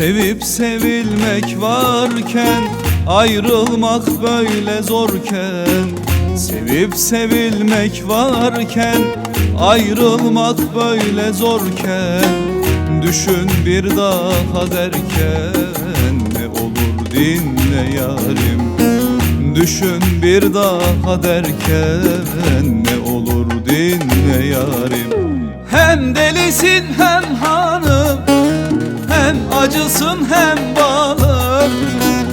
Sevip sevilmek varken Ayrılmak böyle zorken. Sevip sevilmek varken Ayrılmak böyle zorken. Düşün bir daha derken Ne olur dinle yarim. Düşün bir daha derken Ne olur dinle yarim. Hem delisin hem hanım hem acısın hem balım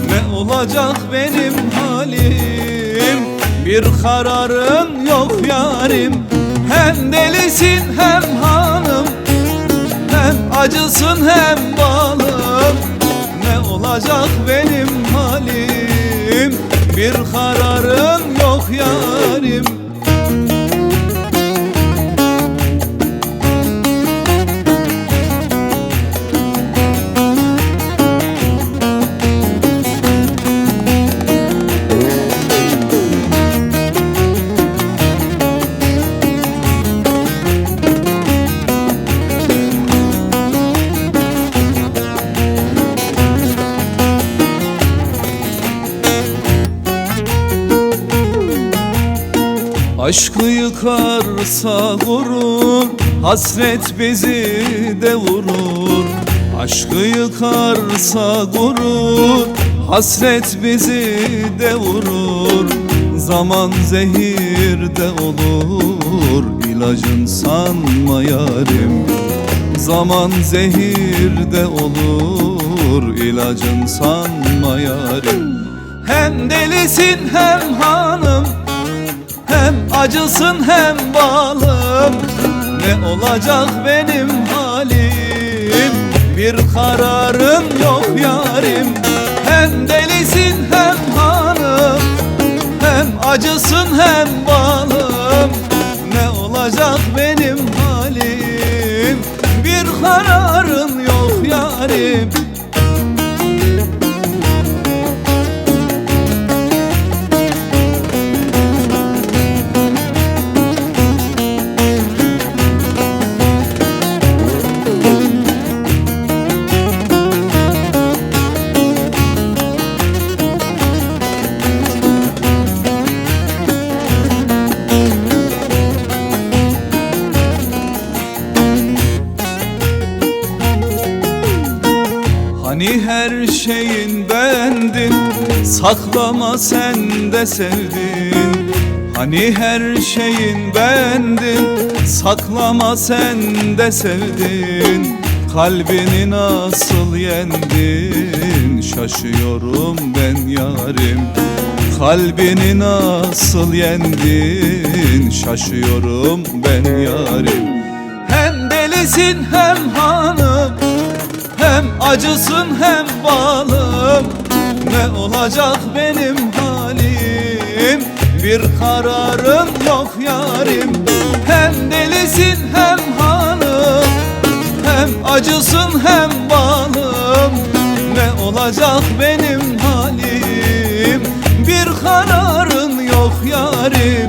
Ne olacak benim halim? Bir kararın yok yarim. Hem delisin hem hanım. Hem acısın hem balım Ne olacak benim halim? Bir kararın Aşkı yıkarsa gurur Hasret bizi de vurur. Aşkı yıkarsa gurur Hasret bizi de vurur. Zaman zehir de olur İlacın sanma yarim. Zaman zehir de olur İlacın sanma yarim. Hem delisin hem hanım hem acısın hem balım. Ne olacak benim halim? Bir kararın yok yarim. Hem delisin hem hanım. Hem acısın hem balım Hani her şeyin bendin Saklama sen de sevdin. Hani her şeyin bendin Saklama sen de sevdin. Kalbini nasıl yendin? Şaşıyorum ben yarim. Kalbini nasıl yendin? Şaşıyorum ben yarim. Hem delisin hem hanım hem acısın hem balım. Ne olacak benim halim? Bir kararın yok yarim. Hem delisin hem hanım. Hem acısın hem balım. Ne olacak benim halim? Bir kararın yok yarim